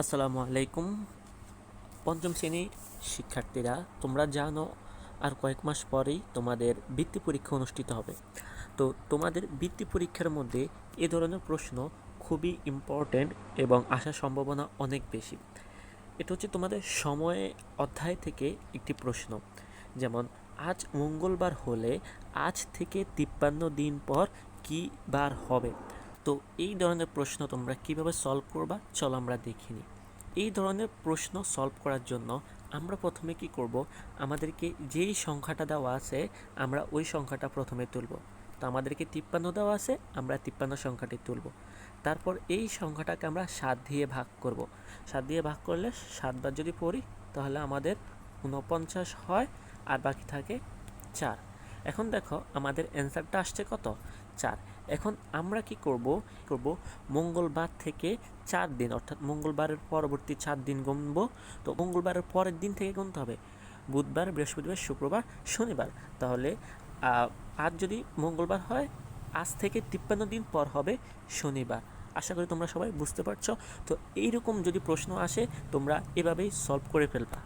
আসসালামু আলাইকুম। পঞ্চম শ্রেণির শিক্ষার্থীরা, তোমরা জানো আর কয়েক মাস পরেই তোমাদের বৃত্তি পরীক্ষা অনুষ্ঠিত হবে। তো তোমাদের বৃত্তি পরীক্ষার মধ্যে এ ধরনের প্রশ্ন খুবই ইম্পর্ট্যান্ট এবং আসার সম্ভাবনা অনেক বেশি। এটা হচ্ছে তোমাদের সময় অধ্যায় থেকে একটি প্রশ্ন। যেমন, আজ মঙ্গলবার হলে আজ থেকে তিপ্পান্ন দিন পর কী বার হবে? তো এই ধরনের প্রশ্ন তোমরা কীভাবে সলভ করবা, চলো আমরা দেখিনি এই ধরনের প্রশ্ন সলভ করার জন্য আমরা প্রথমে কি করব? আমাদেরকে যেই সংখ্যাটা দেওয়া আছে, আমরা ওই সংখ্যাটা প্রথমে তুলব। তো আমাদেরকে তিপ্পান্ন দেওয়া আছে, আমরা তিপ্পান্ন সংখ্যাটি তুলব। তারপর এই সংখ্যাটাকে আমরা সাত দিয়ে ভাগ করব। সাত দিয়ে ভাগ করলে সাতবার যদি পড়ি, তাহলে আমাদের উনপঞ্চাশ হয়, আর বাকি থাকে চার। এখন দেখো, আমাদের অ্যান্সারটা আসছে কত? চার। এখন আমরা কি করব? করব মঙ্গলবার থেকে চার দিন, অর্থাৎ মঙ্গলবারের পরবর্তী চার দিন গুনব। তো মঙ্গলবারের পরের দিন থেকে গুনতে হবে। বুধবার, বৃহস্পতিবার, শুক্রবার, শনিবার। তাহলে আজ যদি মঙ্গলবার হয়, আজ থেকে তিপ্পান্ন দিন পর হবে শনিবার। আশা করি তোমরা সবাই বুঝতে পারছ। তো এইরকম যদি প্রশ্ন আসে, তোমরা এভাবেই সলভ করে ফেলবা।